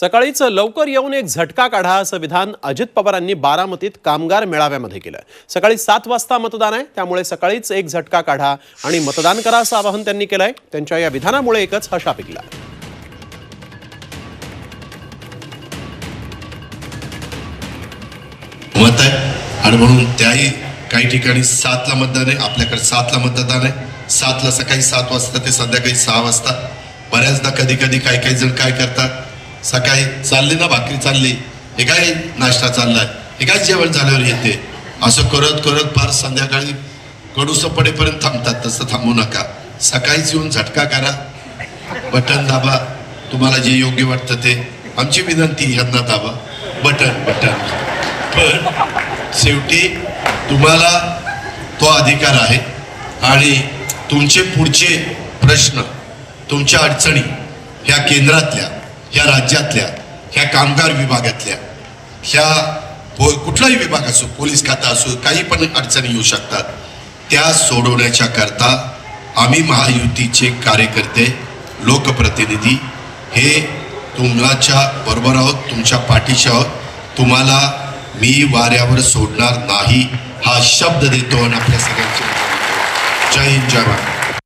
सकाळीच लवकर येऊन एक झटका काढा असं विधान अजित पवारांनी बारामतीत कामगार मेळाव्यामध्ये केलं. सकाळी सात वाजता मतदान आहे त्यामुळे सकाळीच एक झटका काढा आणि मतदान करा असं आवाहन त्यांनी केलंय. त्यांच्या या विधानामुळे एकच हशा पिकला. मत आहे आणि म्हणून त्याही काही ठिकाणी सातला मतदान आहे आपल्याकडे सातला मतदान आहे. सातला सकाळी सात वाजता ते संध्याकाळी सहा वाजता. बऱ्याचदा कधी कधी काही काही जण काय करतात सकाळी चालली ना भाकरी चालली. हे काय नाश्ता चाललाय? हे काय जेवण झाल्यावर येते? असं करत करत फार संध्याकाळी कडूस पडेपर्यंत थांबतात तसं थांबू नका. सकाळीच येऊन झटका करा. बटन दाबा. तुम्हाला जे योग्य वाटतं ते. आमची विनंती यांना दाबा. Button button. पण शेवटी तुम्हाला तो अधिकार आहे आणि तुमचे पुढचे प्रश्न तुमच्या अडचणी ह्या केंद्रातल्या या राज्यातल्या ह्या कामगार विभागातल्या ह्या पो- कुठलाही विभाग असो पोलीस खाता असो काही पण अडचणी येऊ शकतात. त्या सोडवण्याच्या करता आम्ही महायुतीचे कार्यकर्ते लोकप्रतिनिधी हे तुमच्या बरोबर आहोत तुमच्या पाठीशी आहोत. तुम्हाला मी वाऱ्यावर सोडणार नाही हा शब्द देतो आणि आपल्या सगळ्यांचे. जय हिंद जय भारत.